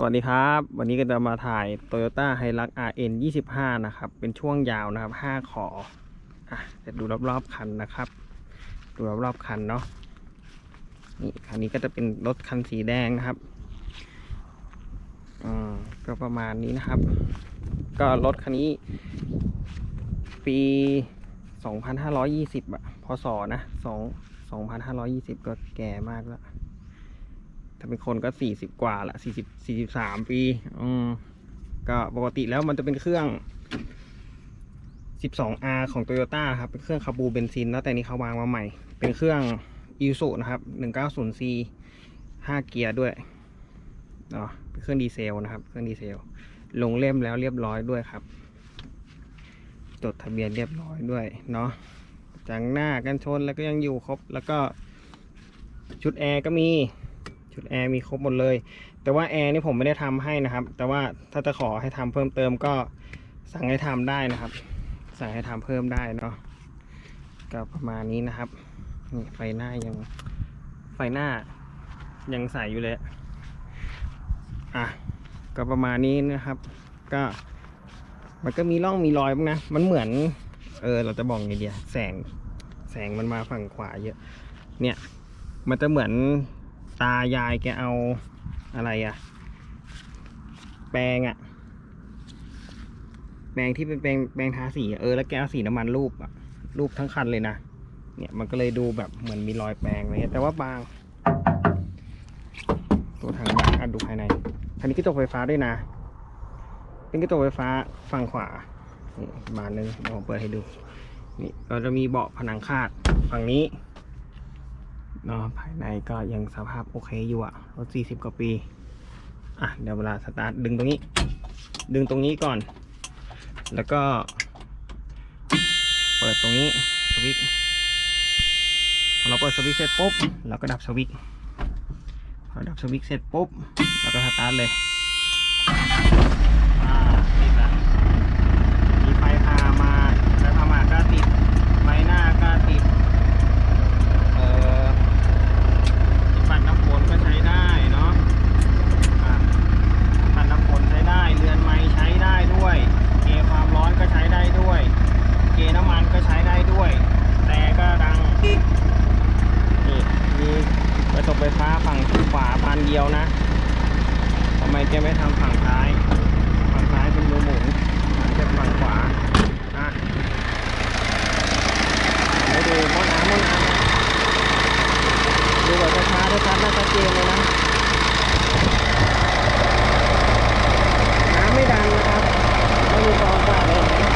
สวัสดีครับ วันนี้ก็จะมาถ่าย Toyota Hilux RN 25 นะครับ เป็นช่วงยาวนะครับ 5 ขออะจะดูรอบๆคันนะครับ ดูรอบๆคันเนาะนี่คันนี้ก็จะเป็นรถคันสีแดงนะครับอืมก็ประมาณนี้นะครับ ก็รถคันนี้ ปี 2520อะพศนะ2 2520 ก็แก่มากแล้ว ถ้าเป็นคนก็สี่สิบกว่าละสี่สิบสี่สิบสามปีอืมก็ปกติแล้วมันจะเป็นเครื่อง 12R ของ Toyota ครับเป็นเครื่องคาบูเบนซินแล้วแต่นี้เขาวางมาใหม่ เป็นเครื่องอิสุนะครับ 190C 5 เกียร์ด้วยเนาะเป็นเครื่องดีเซลนะครับ เครื่องดีเซล ลงเล่มแล้วเรียบร้อยด้วยครับ จดทะเบียนเรียบร้อยด้วยเนาะจังหน้ากันชนแล้วก็ยังอยู่ครบ แล้วก็ชุดแอร์ก็มี ชุดแอร์มีครบหมดเลย แต่ว่าแอร์นี่ผมไม่ได้ทำให้นะครับ แต่ว่าถ้าจะขอให้ทำเพิ่มเติมก็สั่งให้ทำได้นะครับ สั่งให้ทำเพิ่มได้เนาะก็ประมาณนี้นะครับนี่ไฟหน้ายังไฟหน้ายังใสอยู่เลยอะก็ประมาณนี้นะครับ ก็มันก็มีร่องมีรอยบ้างนะ มันเหมือน เออ เราจะบอกไงเดียแสง แสงมันมาฝั่งขวาเยอะ เนี่ย มันจะเหมือน ตายายแกเอาอะไรอะแปรงอะแปรงที่เป็นแปรงแปรงทาสีเออแล้วแกเอาสีน้ำมันรูปอะรูปทั้งคันเลยนะเนี่ยมันก็เลยดูแบบเหมือนมีรอยแปรงอะไรเงี้ยแต่ว่าบาง ตัวถังบางอะดูภายในคันนี้กระจกไฟฟ้าด้วยนะ เป็นกระจกไฟฟ้าฝั่งขวาบานหนึงเดี๋ยวผมเปิดให้ดูนี่ก็จะมีเบาะผนังคาดฝั่งนี้ เนาะภายในก็ยังสภาพโอเคอยู่อะรถ 40 กว่าปี อะเดี๋ยวเวลาสตาร์ทดึงตรงนี้ ดึงตรงนี้ก่อน แล้วก็ เปิดตรงนี้สวิตช์พอเราเปิดสวิตช์เสร็จปุ๊บเราก็ดับสวิตช์พอดับสวิตช์เสร็จปุ๊บเราก็สตาร์ทเลย อ่าติดแล้วมีไฟพามาไฟพามาก็ติดไฟหน้าก็ติด เอ่อปัดน้ำฝนก็ใช้ได้เนาะอะปัดน้ำฝนใช้ได้ เรือนไม้ใช้ได้ด้วย เกความร้อนก็ใช้ได้ด้วย เกน้ำมันก็ใช้ได้ด้วย แต่ก็ดัง นี่มีกระจก ไฟฟ้าฝั่งขวาพันเดียวนะทำไมแกไม่ทำฝั่งซ้าย ฝั่งซ้ายเป็นรูหมุนจะฝั่งขวาอะไม่ดูมอน้ำมอน้ำดูแบบช้าๆชัดๆน่าชัดเจนเลยนะ น้ำไม่ดันนะครับ ไม่มีฟองอากาศเลยเห็นไหม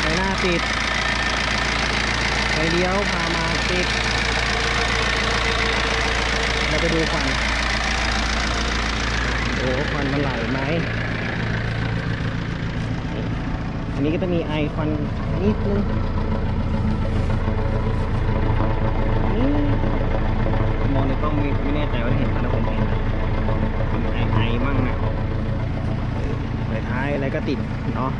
ไฟหน้าติด ไฟเลี้ยวพามาติดเราไปดูควันโอ้ควันมันไหลไหมอันนี้ก็จะมีไอควันนิดนึงมองในกล้องไม่แน่ใจว่าเห็นไหมนะผมเห็นนะมีไอไอมั่งนะเออไฟท้ายอะไรก็ติดเนาะ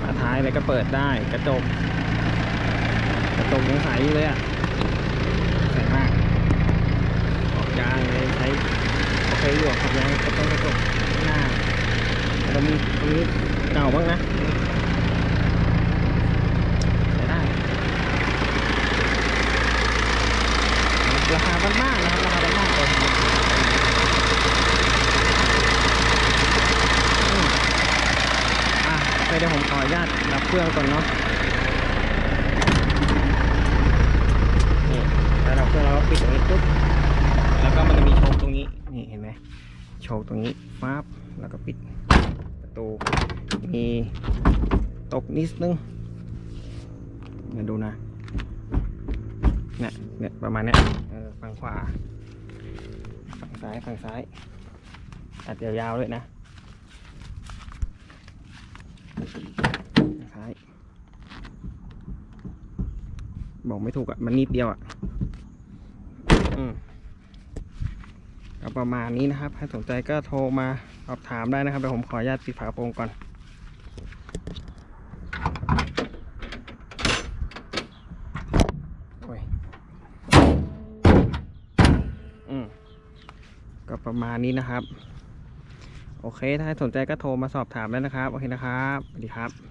ฝาท้ายอะไรก็เปิดได้กระจก กระจกยังใสอยู่เลยอะใสมาก ออกยางเลยใช้โอเคอยู่ขอบยางกระจกกระจกข้างหน้าเรามีตรงนี้เก่าบ้างนะใช้ได้ราคาบ้านๆนะครับราคาบ้านๆเลยอืมอะโอเคเดี๋ยวผมขออนุญาตดับเครื่องก่อนเนาะนี่ แล้วดับเครื่องแล้วก็ปิดตรงนี้ปุ๊บแล้วก็มันจะมีโชว์ตรงนี้นี่เห็นไหมโชว์ตรงนี้ฟับแล้วก็ปิดประตูมีตกนิดนึงเนี่ยดูนะเนี่ยเนี่ยประมาณเนี้ยฝั่งขวาฝั่งซ้ายฝั่งซ้ายตัดยาวๆเลยนะซ้ายบอกไม่ถูกอะ มันนิดเดียวอะ อืม ก็ประมาณนี้นะครับใครสนใจก็โทรมาสอบถามได้นะครับเดี๋ยวผมขออนุญาตปิดฝาโปรงก่อนโอ้ยอืมก็ประมาณนี้นะครับ โอเค ถ้าสนใจก็โทรมาสอบถามได้นะครับ โอเคนะครับ สวัสดีครับ